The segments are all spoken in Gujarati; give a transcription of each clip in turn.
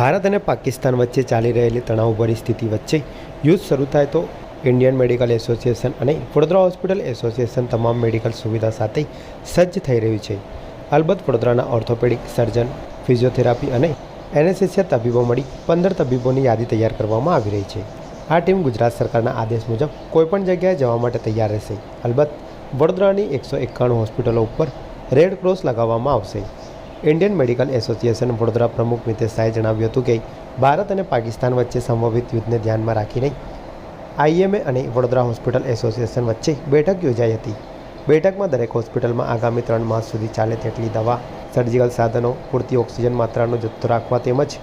ભારત અને પાકિસ્તાન વચ્ચે ચાલી રહેલી તણાવભરી સ્થિતિ વચ્ચે યુદ્ધ શરૂ થાય તો ઇન્ડિયન મેડિકલ એસોસિએશન અને વડોદરા હોસ્પિટલ એસોસિએશન તમામ મેડિકલ સુવિધા સાથે સજ્જ થઈ રહ્યું છે. અલબત્ત વડોદરાના ઓર્થોપેડિક સર્જન, ફિઝિયોથેરાપી અને એનેસ્થેસિયા તબીબો મળી પંદર તબીબોની યાદી તૈયાર કરવામાં આવી રહી છે. આ ટીમ ગુજરાત સરકારના આદેશ મુજબ કોઈપણ જગ્યાએ જવા માટે તૈયાર રહેશે. અલબત્ત વડોદરાની એકસો એકાણું હોસ્પિટલો ઉપર રેડ ક્રોસ લગાવવામાં આવશે. ઇન્ડિયન મેડિકલ એસોસિએશન વડોદરા પ્રમુખ મિતેશ શાહે જણાવ્યું હતું કે ભારત અને પાકિસ્તાન વચ્ચે સંભવિત યુદ્ધને ધ્યાનમાં રાખીને આઈએમએ અને વડોદરા હોસ્પિટલ એસોસિએશન વચ્ચે બેઠક યોજાઈ હતી. બેઠકમાં દરેક હોસ્પિટલમાં આગામી ત્રણ માસ સુધી ચાલે તેટલી દવા, સર્જિકલ સાધનો, પૂરતી ઓક્સિજન માત્રાનો જથ્થો રાખવા તેમજ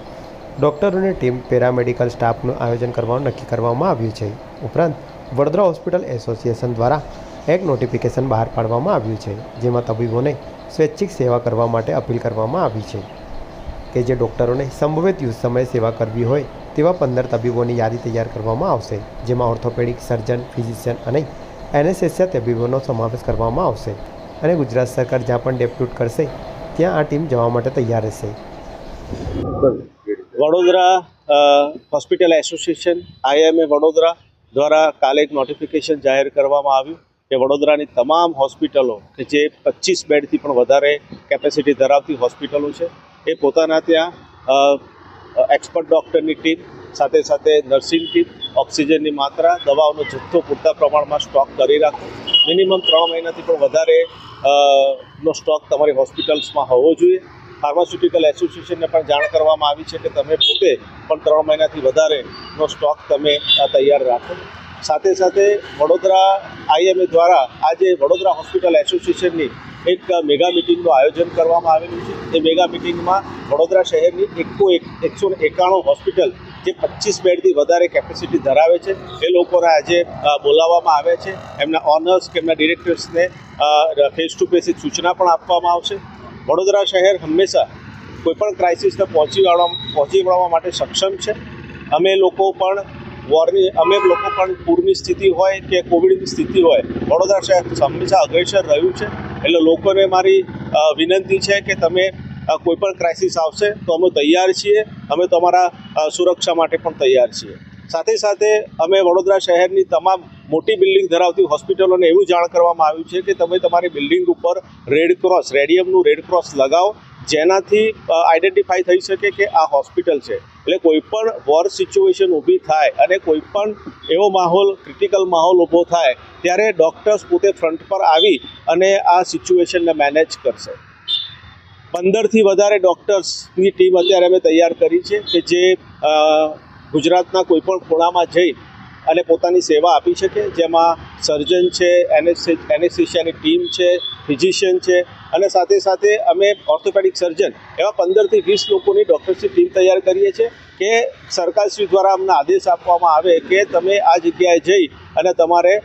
ડૉક્ટરોની ટીમ, પેરામેડિકલ સ્ટાફનું આયોજન કરવાનું નક્કી કરવામાં આવ્યું છે. ઉપરાંત, વડોદરા હોસ્પિટલ એસોસિએશન દ્વારા એક નોટિફિકેશન બહાર પાડવામાં આવ્યું છે, જેમાં તબીબોને સ્વૈચ્છિક સેવા કરવા માટે અપીલ કરવામાં આવી છે કે જે ડૉક્ટરોને સંભવિત યુદ્ધ સમયે સેવા કરવી હોય તેવા પંદર તબીબોની યાદી તૈયાર કરવામાં આવશે, જેમાં ઓર્થોપેડિક સર્જન, ફિઝિશિયન અને એનેસ્થેસિયા તબીબોનો સમાવેશ કરવામાં આવશે અને ગુજરાત સરકાર જ્યાં પણ ડેપ્યુટ કરશે, ત્યાં આ ટીમ જવા માટે તૈયાર રહેશે. Vadodara hospital association, IMA Vadodara દ્વારા કાલે એક નોટિફિકેશન જાહેર કરવામાં આવ્યું. કે વડોદરાની તમામ હોસ્પિટલો કે જે પચીસ બેડથી પણ વધારે કેપેસિટી ધરાવતી હોસ્પિટલો છે, એ પોતાના ત્યાં એક્સપર્ટ ડૉક્ટરની ટીમ સાથે સાથે નર્સિંગ ટીમ ઓક્સિજનની માત્રા, દવાઓનો જથ્થો પૂરતા પ્રમાણમાં સ્ટોક કરી રાખો. મિનિમમ ત્રણ મહિનાથી પણ વધારે નો સ્ટોક તમારી હોસ્પિટલ્સમાં હોવો જોઈએ. ફાર્માસ્યુટિકલ એસોસિએશનને પણ જાણ કરવામાં આવી છે કે તમે પોતે પણ ત્રણ મહિનાથી વધારેનો સ્ટોક તમે તૈયાર રાખો. સાથે સાથે વડોદરા આઈએમએ દ્વારા આજે વડોદરા હોસ્પિટલ એસોસિએશનની એક મેગા મિટિંગનું આયોજન કરવામાં આવેલું છે. એ મેગા મિટિંગમાં વડોદરા શહેરની એકો એક, એકસો એકાણું હોસ્પિટલ જે પચીસ બેડથી વધારે કેપેસિટી ધરાવે છે. એ લોકોને આજે બોલાવવામાં આવે છે. એમના ઓનર્સ કે એમના ડિરેક્ટર્સને ફેસ ટુ ફેસ સૂચના પણ આપવામાં આવશે. વડોદરા શહેર હંમેશા કોઈપણ ક્રાઇસિસને પહોંચી વળવા પહોંચી વળવા માટે સક્ષમ છે. અમે લોકો પણ વોરની અમે લોકો પણ પૂરની સ્થિતિ હોય કે કોવિડની સ્થિતિ હોય, વડોદરા શહેર હંમેશા અગ્રેસર રહ્યું છે. એટલે લોકોને મારી વિનંતી છે કે તમે કોઈ પણ ક્રાઇસિસ આવશે તો અમે તૈયાર છીએ. અમે તમારા સુરક્ષા માટે પણ તૈયાર છીએ. સાથે સાથે અમે વડોદરા શહેરની તમામ મોટી બિલ્ડિંગ ધરાવતી હોસ્પિટલોને એવું જાણ કરવામાં આવ્યું છે કે તમે તમારી બિલ્ડિંગ ઉપર રેડ ક્રોસ, રેડિયમનું રેડ ક્રોસ લગાવો, જેનાથી આઈડેન્ટિફાઈ થઈ શકે કે આ હોસ્પિટલ છે. એટલે કોઈ પણ વોર સિચ્યુએશન ઊભી થાય અને કોઈ પણ એવો માહોલ ક્રિટિકલ માહોલ ઊભો થાય, ત્યારે ડૉક્ટર્સ પોતે ફ્રન્ટ પર આવી અને આ સિચ્યુએશનને મેનેજ કરશે. પંદરથી વધારે ડૉક્ટર્સની ટીમ અત્યારે અમે તૈયાર કરી છે કે જે ગુજરાતના કોઈપણ ખૂણામાં જઈ અને પોતાની સેવા આપી શકે, જેમાં સર્જન છે એનેસ્થેશિયાની ટીમ છે ફિઝિશિયન છે અને સાથે સાથે અમે ઓર્થોપેડિક સર્જન એવા પંદરથી વીસ લોકોની ડૉક્ટર્સની ટીમ તૈયાર કરીએ છીએ કે સરકારશ્રી દ્વારા અમને આદેશ આપવામાં આવે કે તમે આ જગ્યાએ જઈ અને તમારે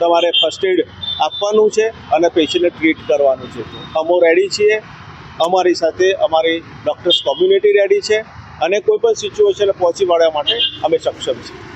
તમારે ફર્સ્ટ એડ આપવાનું છે અને પેશન્ટને ટ્રીટ કરવાનું છે. અમો રેડી છીએ. અમારી સાથે અમારી ડૉક્ટર્સ કોમ્યુનિટી રેડી છે અને કોઈપણ સિચ્યુએશને પહોંચી વળવા માટે અમે સક્ષમ છીએ.